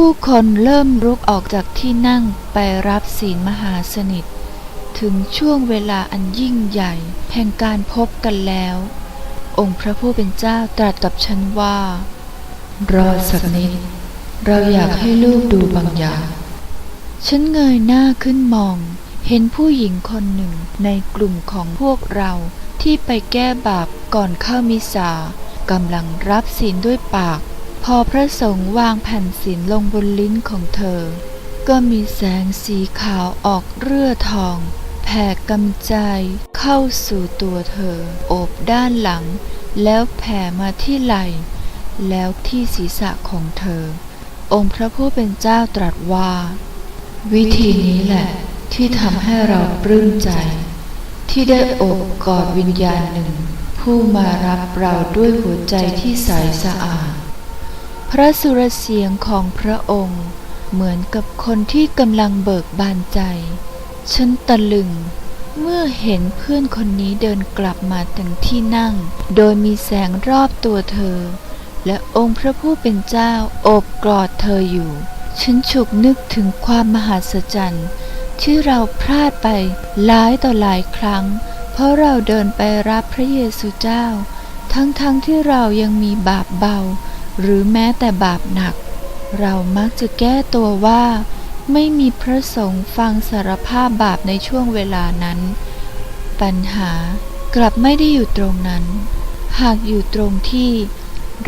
ผู้คนเริ่มรุกออกจากที่นั่งไปรับศีลมหาสนิท ถึงช่วงเวลาอันยิ่งใหญ่ แห่งการพบกันแล้ว องค์พระผู้เป็นเจ้าตรัสกับฉันว่า รอสักนิด เราอยากให้ลูกดูบางอย่าง ฉันเงยหน้าขึ้นมอง เห็นผู้หญิงคนหนึ่งในกลุ่มของพวกเราที่ไปแก้บาปก่อนเข้ามิสากำลังรับศีลด้วยปาก พอพระสงฆ์วางแผ่นศีลลงบนลิ้นของเธอ ก็มีแสงสีขาวออกเรื่อทองแผ่กำจายเข้าสู่ตัวเธอ โอบด้านหลัง แล้วแผ่มาที่ไหล่แล้วที่ศีรษะของเธอ องค์พระผู้เป็นเจ้าตรัสว่า วิธีนี้แหละที่ทำให้เราปลื้มใจ ที่ได้โอบกอดวิญญาณหนึ่ง ผู้มารับเราด้วยหัวใจที่ใสสะอาด ระสุรเสียงของพระองค์ เหมือนกับคนที่กำลังเบิกบานใจ ฉันตะลึง เมื่อเห็นเพื่อนคนนี้เดินกลับมาถึงที่นั่ง โดยมีแสงรอบตัวเธอ และองค์พระผู้เป็นเจ้าโอบกอดเธออยู่ ฉันฉุกนึกถึงความมหัศจรรย์ที่เราพลาดไปหลายต่อหลายครั้ง เพราะเราเดินไปรับพระเยซูเจ้า ทั้งๆทที่เรายังมีบาปเบา หรือแม้แต่บาปหนัก เรามักจะแก้ตัวว่า ไม่มีพระสงฆ์ฟังสารภาพบาปในช่วงเวลานั้น ปัญหากลับไม่ได้อยู่ตรงนั้น หากอยู่ตรงที่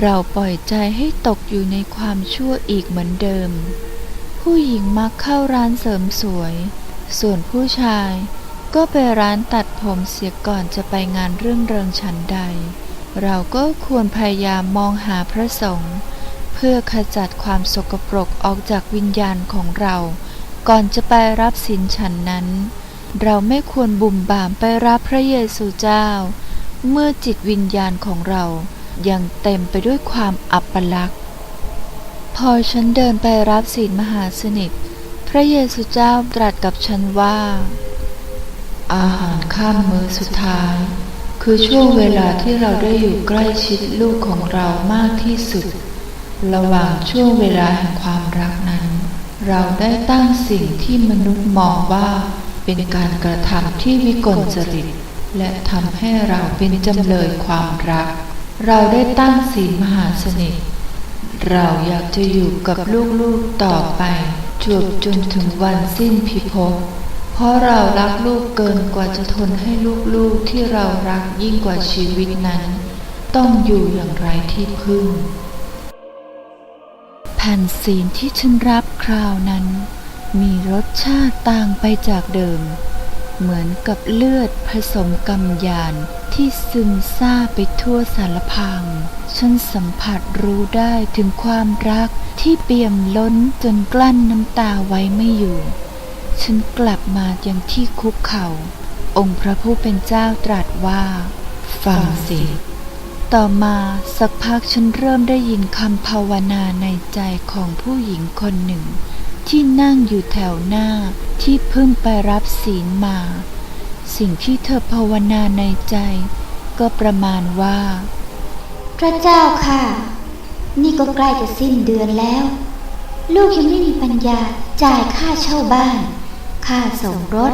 เราปล่อยใจให้ตกอยู่ในความชั่วอีกเหมือนเดิม ผู้หญิงมักเข้าร้านเสริมสวย ส่วนผู้ชายก็ไปร้านตัดผมเสียก่อนจะไปงานเรื่องเริงฉันใด เราก็ควรพยายามมองหาพระสงฆ์เพื่อขจัดความสกปรกออกจากวิญญาณของเรา ก่อนจะไปรับสินฉันนั้น เราไม่ควรบุ่มบามไปรับพระเยซูเจ้า เมื่อจิตวิญญาณของเรายังเต็มไปด้วยความอัปลักษ์พอฉันเดินไปรับศีลมหาสนิท พระเยซูเจ้าตรัสกับฉันว่า อาหารข้ามมื้อสุดท้าย คือช่วงเวลาที่เราได้อยู่ใกล้ชิดลูกของเรามากที่สุด ระหว่างช่วงเวลาแห่งความรักนั้น เราได้ตั้งสิ่งที่มนุษย์มองว่าเป็นการกระทำที่วิกลจริต และทำให้เราเป็นจำเลยความรัก เราได้ตั้งศีลมหาสนิทเราอยากจะอยู่กับลูกๆต่อไปจวบจนถึงวันสิ้นพิภพ เพราะเรารักลูกเกินกว่าจะทนให้ลูกๆที่เรารักยิ่งกว่าชีวิตนั้น ต้องอยู่อย่างไรที่พึ่ง แผ่นศีลที่ฉันรับคราวนั้น มีรสชาติต่างไปจากเดิม เหมือนกับเลือดผสมกำยานที่ซึมซาบไปทั่วสารพางฉันสัมผัสรู้ได้ถึงความรักที่เปี่ยมล้นจนกลั้นน้ำตาไว้ไม่อยู่ ฉันกลับมายังที่คุกเขา่า องค์พระผู้เป็นเจ้าตรัสว่า ฟังสิต่อมาสักพักฉันเริ่มได้ยินคำภาวนาในใจของผู้หญิงคนหนึ่ง ที่นั่งอยู่แถวหน้าที่เพิ่งไปรับศีลมา สิ่งที่เธอภาวนาในใจ ก็ประมาณว่า พระเจ้าค่ะ นี่ก็ใกล้จะสิ้นเดือนแล้ว ลูกยังไม่มีปัญญาจ่ายค่าเช่าบ้าน ค่าส่งรถ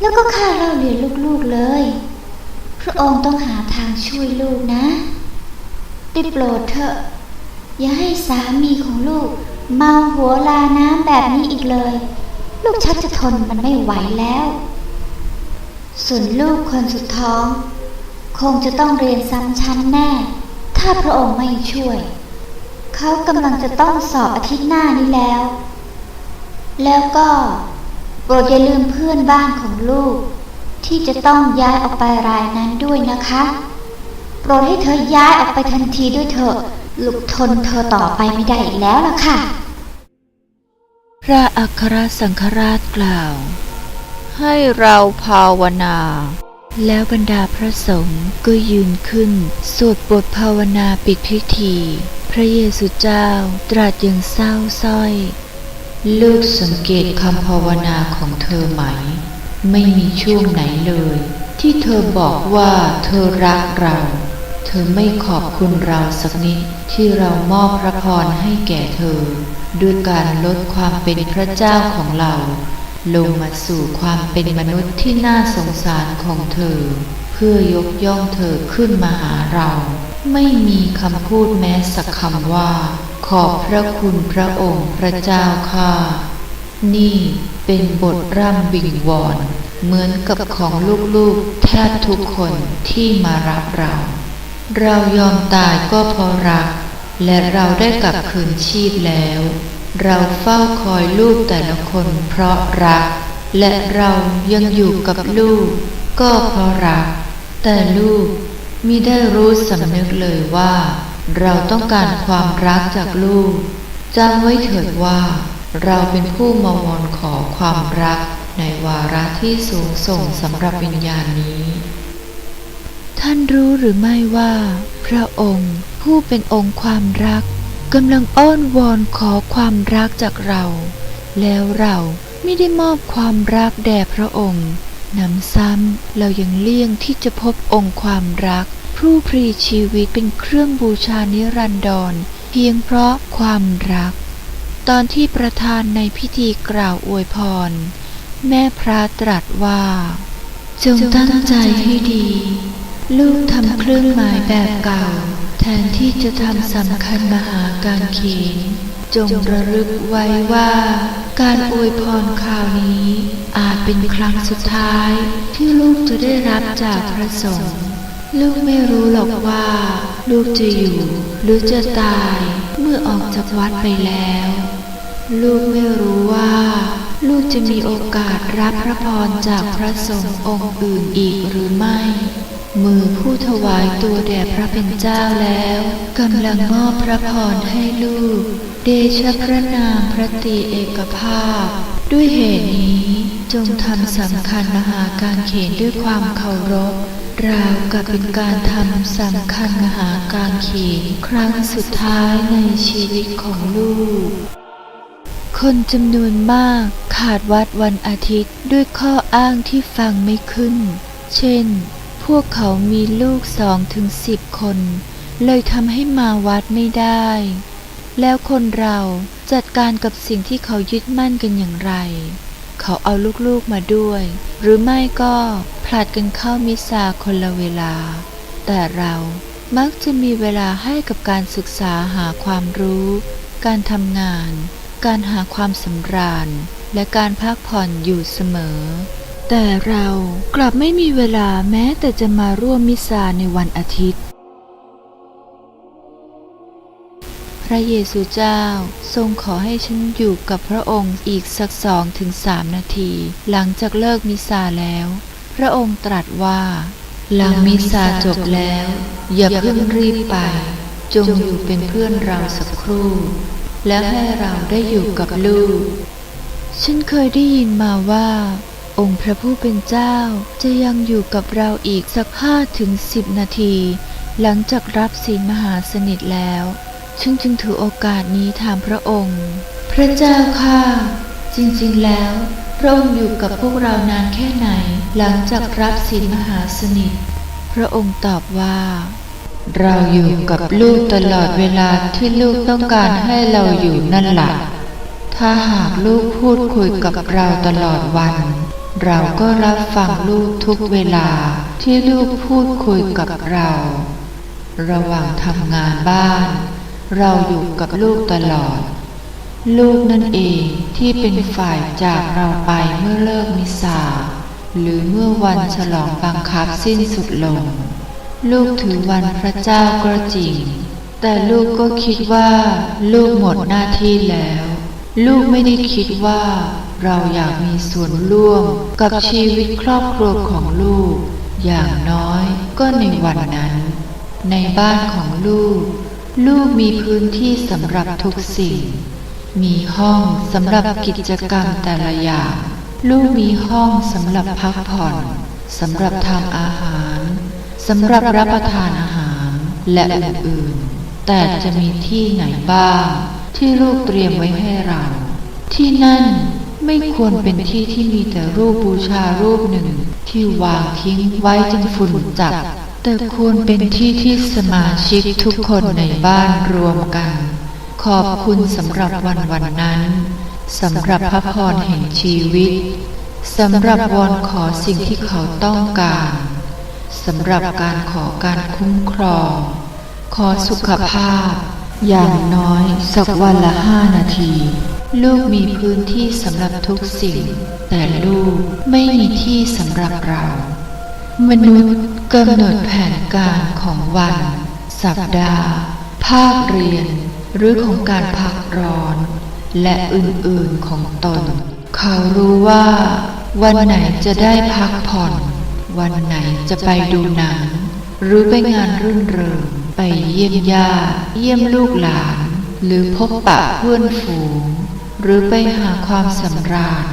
แล้วก็ค่าเล่าเรียนลูกๆเลย พระองค์ต้องหาทางช่วยลูกนะได้โปรดเถอะ อย่าให้สามีของลูก เมาหัวลาน้ำแบบนี้อีกเลย ลูกชักจะทนมันไม่ไหวแล้ว ส่วนลูกคนสุดท้อง คงจะต้องเรียนซ้ำชั้นแน่ ถ้าพระองค์ไม่ช่วย เขากำลังจะต้องสอบอาทิตย์หน้านี้แล้ว แล้วก็ โปรดอย่าลืมเพื่อนบ้านของลูก ที่จะต้องย้ายออกไปรายนั้นด้วยนะคะ โปรดให้เธอย้ายออกไปทันทีด้วยเถอะลูกทนเธอต่อไปไม่ได้อีกแล้วล่ะค่ะ พระอัครสังฆราชกล่าว ให้เราภาวนา แล้วบรรดาพระสงฆ์ก็ยืนขึ้น สวดบทภาวนาปิดพิธี พระเยซูเจ้าตรัสอย่างเศร้าสร้อย เลิกสังเกตคำภาวนาของเธอไหม ไม่มีช่วงไหนเลย ที่เธอบอกว่าเธอรักเรา เธอไม่ขอบคุณเราสักนิดที่เรามอบพระพรให้แก่เธอ ด้วยการลดความเป็นพระเจ้าของเรา ลงมาสู่ความเป็นมนุษย์ที่น่าสงสารของเธอ เพื่อยกย่องเธอขึ้นมาหาเรา ไม่มีคำพูดแม้สักคำว่า ขอบพระคุณพระองค์พระเจ้าข้านี่เป็นบทร่ำวิงวอนเหมือนกับของลูกๆแทบทุกคนที่มารับเรา เรายอมตายก็เพราะรัก และเราได้กลับคืนชีพแล้ว เราเฝ้าคอยลูกแต่ละคนเพราะรัก และเรายังอยู่กับลูก ก็เพราะรัก แต่ลูกมิได้รู้สำนึกเลยว่า เราต้องการความรักจากลูกจำไว้เถิดว่า เราเป็นผู้มาวอนขอความรักในวาระที่สูงส่งสำหรับวิญญาณนี้ ท่านรู้หรือไม่ว่า พระองค์ผู้เป็นองค์ความรัก กำลังอ้อนวอนขอความรักจากเรา แล้วเราไม่ได้มอบความรักแด่พระองค์นำซ้ำเรายังเลี่ยงที่จะพบองค์ความรัก ผู้พรีชีวิตเป็นเครื่องบูชานิรันดร เพียงเพราะความรัก ตอนที่ประธานในพิธีกล่าวอวยพร แม่พระตรัสว่า จงตั้งใจให้ดี ลูกทำเครื่องหมายแบบเก่า จะทำสำคัญมหาการเขียนจงระลึกไว้ว่า การอวยพรคราวนี้ อาจเป็นครั้งสุดท้าย ที่ลูกจะได้รับจากพระสงฆ์ลูกไม่รู้หรอกว่า ลูกจะอยู่ หรือจะตายเมื่อออกจากวัดไปแล้ว ลูกไม่รู้ว่า ลูกจะมีโอกาสรับพระพรจากพระสงฆ์องค์อื่นอีกหรือไม่ มือผู้ถวายตัวแด่พระเป็นเจ้าแล้วกำลังมอบพระพรให้ลูก เดชะพระนามพระตีเอกภาพ ด้วยเหตุนี้จงทำสำคัญมหาการเขนด้วยความเคารพราวกับเป็นการทำสำคัญมหาการเขนครั้งสุดท้ายในชีวิตของลูก คนจำนวนมากขาดวัดวันอาทิตย์ด้วยข้ออ้างที่ฟังไม่ขึ้น เช่น พวกเขามีลูกสองถึงสิบคน เลยทำให้มาวัดไม่ได้ แล้วคนเราจัดการกับสิ่งที่เขายึดมั่นกันอย่างไร เขาเอาลูกๆมาด้วย หรือไม่ก็ผลัดกันเข้ามิสซาคนละเวลา แต่เรามักจะมีเวลาให้กับการศึกษาหาความรู้ การทำงาน การหาความสำราญ และการพักผ่อนอยู่เสมอ แต่เรากลับไม่มีเวลาแม้แต่จะมาร่วมมิสซาในวันอาทิตย์ พระเยซูเจ้าทรงขอให้ฉันอยู่กับพระองค์อีกสักสองถึงสามนาที หลังจากเลิกมิสซาแล้ว พระองค์ตรัสว่า หลังมิสซาจบแล้ว อย่าเพิ่งรีบไป จงอยู่เป็นเพื่อนเราสักครู่ แล้วให้เราได้อยู่กับลูก ฉันเคยได้ยินมาว่า องค์พระผู้เป็นเจ้าจะยังอยู่กับเราอีกสักห้าถึงสิบนาที หลังจากรับศีลมหาสนิทแล้วฉันจึงถือโอกาสนี้ถามพระองค์ พระเจ้าค่ะ จริงๆแล้ว พระองค์อยู่กับพวกเรานานแค่ไหน หลังจากรับศีลมหาสนิท พระองค์ตอบว่า เราอยู่กับลูกตลอดเวลาที่ลูกต้องการให้เราอยู่นั่นแหละถ้าหากลูกพูดคุยกับเราตลอดวัน เราก็รับฟังลูกทุกเวลาที่ลูกพูดคุยกับเรา ระหว่างทำงานบ้าน เราอยู่กับลูกตลอด ลูกนั่นเองที่เป็นฝ่ายจากเราไปเมื่อเลิกมิสซาหรือเมื่อวันฉลองบังคับสิ้นสุดลง ลูกถือวันพระเจ้าก็จริง แต่ลูกก็คิดว่า ลูกหมดหน้าที่แล้ว ลูกไม่ได้คิดว่า เราอยากมีส่วนร่วมกับชีวิตครอบครัวของลูก อย่างน้อยก็ในวันนั้น ในบ้านของลูก ลูกมีพื้นที่สำหรับทุกสิ่ง มีห้องสำหรับกิจกรรมแต่ละอย่าง ลูกมีห้องสำหรับพักผ่อนสำหรับทำอาหารสำหรับรับประทานอาหารและอื่นๆ แต่จะมีที่ไหนบ้างที่ลูกเตรียมไว้ให้เรา ที่นั่น ไม่ควรเป็นที่ที่มีแต่รูปบูชารูปหนึ่ง ที่วางทิ้งไว้จนฝุ่นจับ แต่ควรเป็นที่ที่สมาชิกทุกคนในบ้านรวมกัน ขอบคุณสำหรับวันวันนั้นสำหรับพระพรแห่งชีวิตสำหรับวอนขอสิ่งที่เขาต้องการสำหรับการขอการคุ้มครอง ขอสุขภาพ อย่างน้อยสักวันละห้านาที ลูกมีพื้นที่สำหรับทุกสิ่ง แต่ลูกไม่มีที่สำหรับเรา มนุษย์กำหนดแผนการของวัน สัปดาห์ ภาคเรียน หรือของการพักร้อน และอื่นๆของตน เขารู้ว่า วันไหนจะได้พักผ่อน วันไหนจะไปดูหนัง หรือไปงานรื่นเริงไปเยี่ยมญาติเยี่ยมลูกหลาน หรือพบปะเพื่อนฝูง หรือไปหาความสำราญ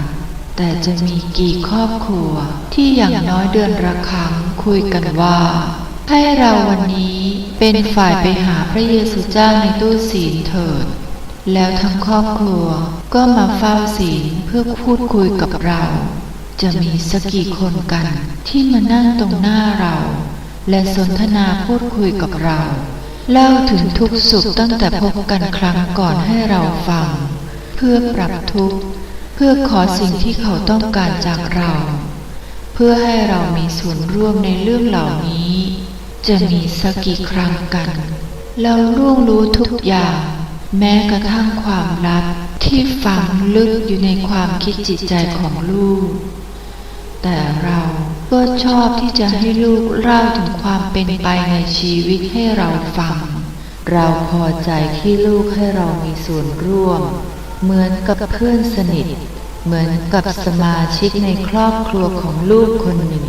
แต่จะมีกี่ครอบครัวที่อย่างน้อยเดือนละครั้งคุยกันว่า ให้เราวันนี้เป็นฝ่ายไปหาพระเยซูเจ้าในตู้ศีลเถิด แล้วทั้งครอบครัวก็มาเฝ้าศีลเพื่อพูดคุยกับเรา จะมีสักกี่คนกันที่มานั่งตรงหน้าเรา และสนทนาพูดคุยกับเราเล่าถึงทุกสุขตั้งแต่พบกันครั้งก่อนให้เราฟัง พื่อปรับทุกข์ เพื่อขอสิ่งที่เขาต้องการจากเรา เพื่อให้เรามีส่วนร่วมในเรื่องเหล่านี้ จะมีสักกี่ครั้งกัน เราร่วงรู้ทุกอย่าง แม้กระทั่งความลับที่ฝังลึกอยู่ในความคิดจิตใจของลูก แต่เราก็ชอบที่จะให้ลูกเล่าถึงความเป็นไปในชีวิตให้เราฟัง เราพอใจที่ลูกให้เรามีส่วนร่วม เหมือนกับเพื่อนสนิท เหมือนกับสมาชิกในครอบครัวของลูกคนหนึ่ง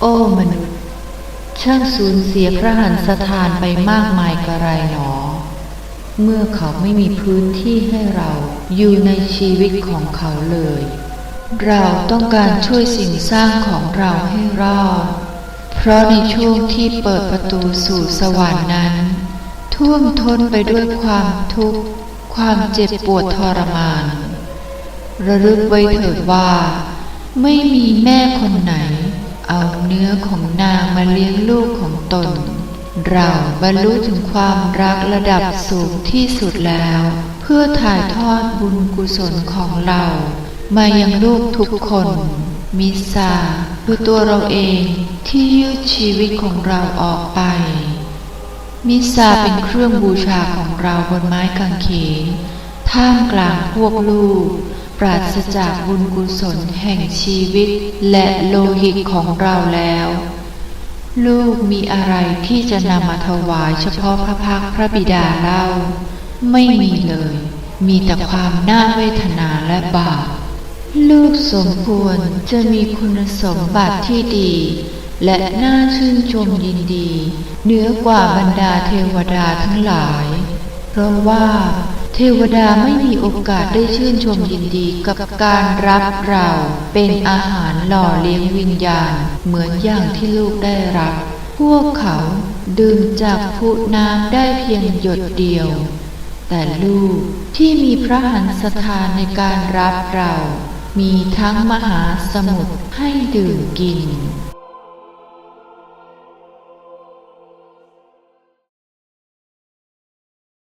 โอ้มนุษย์ ช่างสูญเสียพระหันสถานไปมากมายกระไรหนอ เมื่อเขาไม่มีพื้นที่ให้เราอยู่ในชีวิตของเขาเลย เราต้องการช่วยสิ่งสร้างของเราให้รอด เพราะในช่วงที่เปิดประตูสู่สวรรค์นั้น ท่วมท้นไปด้วยความทุกข์ ความเจ็บปวดทรมาน ระลึกไว้เถิดว่า ไม่มีแม่คนไหน เอาเนื้อของนางมาเลี้ยงลูกของตน เราบรรลุถึงความรักระดับสูงที่สุดแล้ว เพื่อถ่ายทอดบุญกุศลของเรา มายังลูกทุกคนมิสาคือตัวเราเองที่ยืดชีวิตของเราออกไป มิสาเป็นเครื่องบูชาของเราบนไม้กางเขน ท่ามกลางพวกลูก ปราศจากบุญกุศลแห่งชีวิตและโลหิตของเราแล้ว ลูกมีอะไรที่จะนำมาถวายเฉพาะพระพักตร์พระบิดาเล่า ไม่มีเลย มีแต่ความน่าเวทนาและบาปลูกสมควรจะมีคุณสมบัติที่ดี และน่าชื่นชมยินดี เหนือกว่าบรรดาเทวดาทั้งหลาย เพราะว่าเทวดาไม่มีโอกาสได้ชื่นชมยินดีกับการรับเราเป็นอาหารหล่อเลี้ยงวิญญาณ เหมือนอย่างที่ลูกได้รับ พวกเขาดื่มจากพุน้ำได้เพียงหยดเดียว แต่ลูกที่มีพระหันสถานในการรับเรา มีทั้งมหาสมุทรให้ดื่มกิน